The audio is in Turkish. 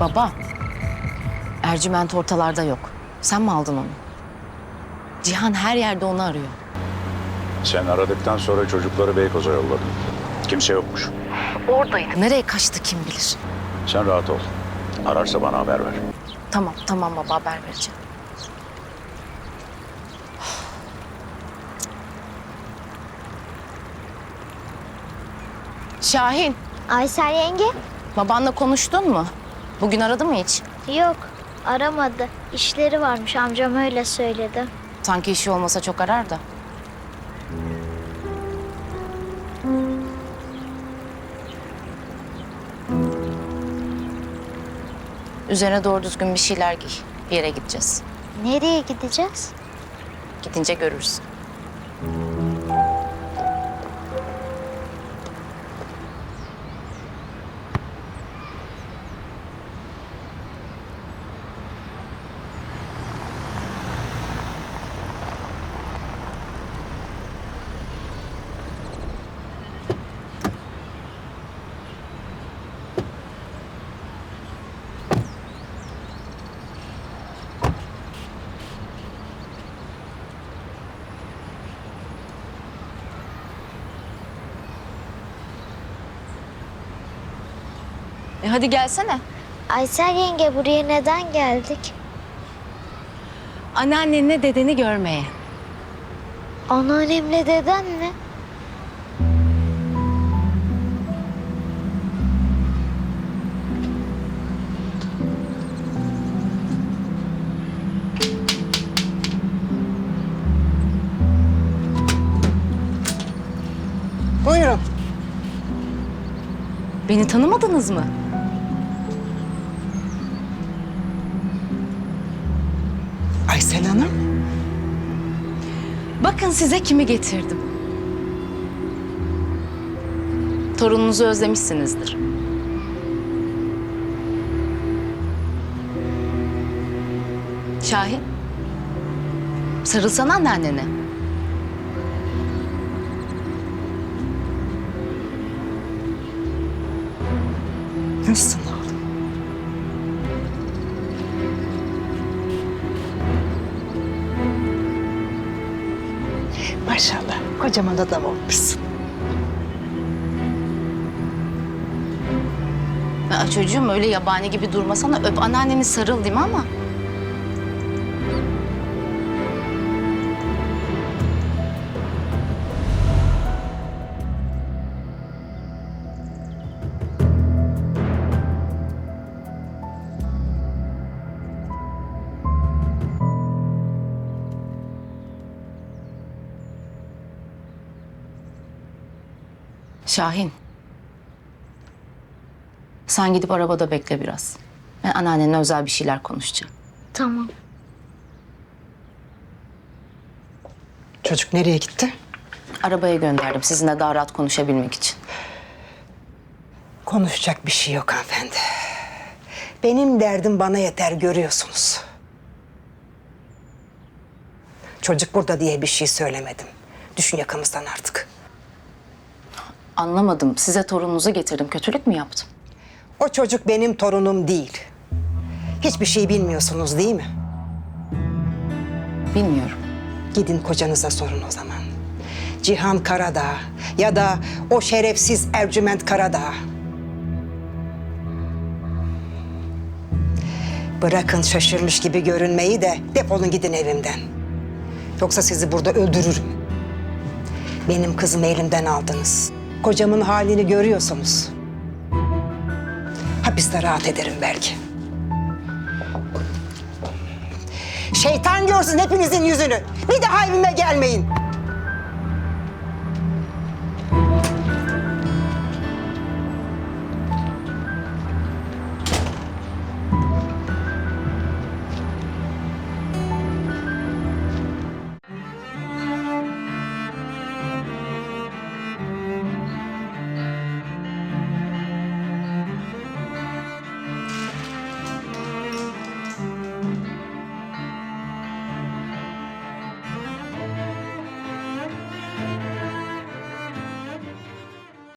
Baba, Ercüment ortalarda yok. Sen mi aldın onu? Cihan her yerde onu arıyor. Sen aradıktan sonra çocukları Beykoz'a yolladım. Kimse yokmuş. Oradaydı. Nereye kaçtı kim bilir. Sen rahat ol. Ararsa bana haber ver. Tamam, tamam baba haber vereceğim. Şahin, Aysel yenge? babanla konuştun mu? Bugün aradı mı hiç? Yok, aramadı. İşleri varmış, amcam öyle söyledi. Sanki işi olmasa çok arar da. Üzerine doğru düzgün bir şeyler giy. Bir yere gideceğiz. Nereye gideceğiz? Gidince görürsün. E hadi gelsene. Aysel yenge buraya neden geldik? Anneannenle dedeni görmeye. Anneannemle deden mi? Buyurun. Beni tanımadınız mı? Aysel Hanım. Bakın size kimi getirdim. Torununuzu özlemişsinizdir. Şahin. Sarılsana anneannene. Nasılsın Maşallah. Kocaman adam olmuşsun. Ya çocuğum öyle yabani gibi durmasana. Öp anneanneni sarıl değil mi ama? Şahin. Sen gidip arabada bekle biraz. Ben anneannenle özel bir şeyler konuşacağım. Tamam. Çocuk nereye gitti? Arabaya gönderdim sizinle daha rahat konuşabilmek için. Konuşacak bir şey yok hanımefendi. Benim derdim bana yeter görüyorsunuz. Çocuk burada diye bir şey söylemedim. Düşün yakamızdan artık. Anlamadım. Size torununuzu getirdim. Kötülük mü yaptım? O çocuk benim torunum değil. Hiçbir şey bilmiyorsunuz değil mi? Bilmiyorum. Gidin kocanıza sorun o zaman. Cihan Karadağ ya da o şerefsiz Ercüment Karadağ. Bırakın şaşırmış gibi görünmeyi de defolun gidin evimden. Yoksa sizi burada öldürürüm. Benim kızımı elimden aldınız. Kocamın halini görüyorsunuz. Hapiste rahat ederim belki. Şeytan görsün hepinizin yüzünü. Bir daha evime gelmeyin.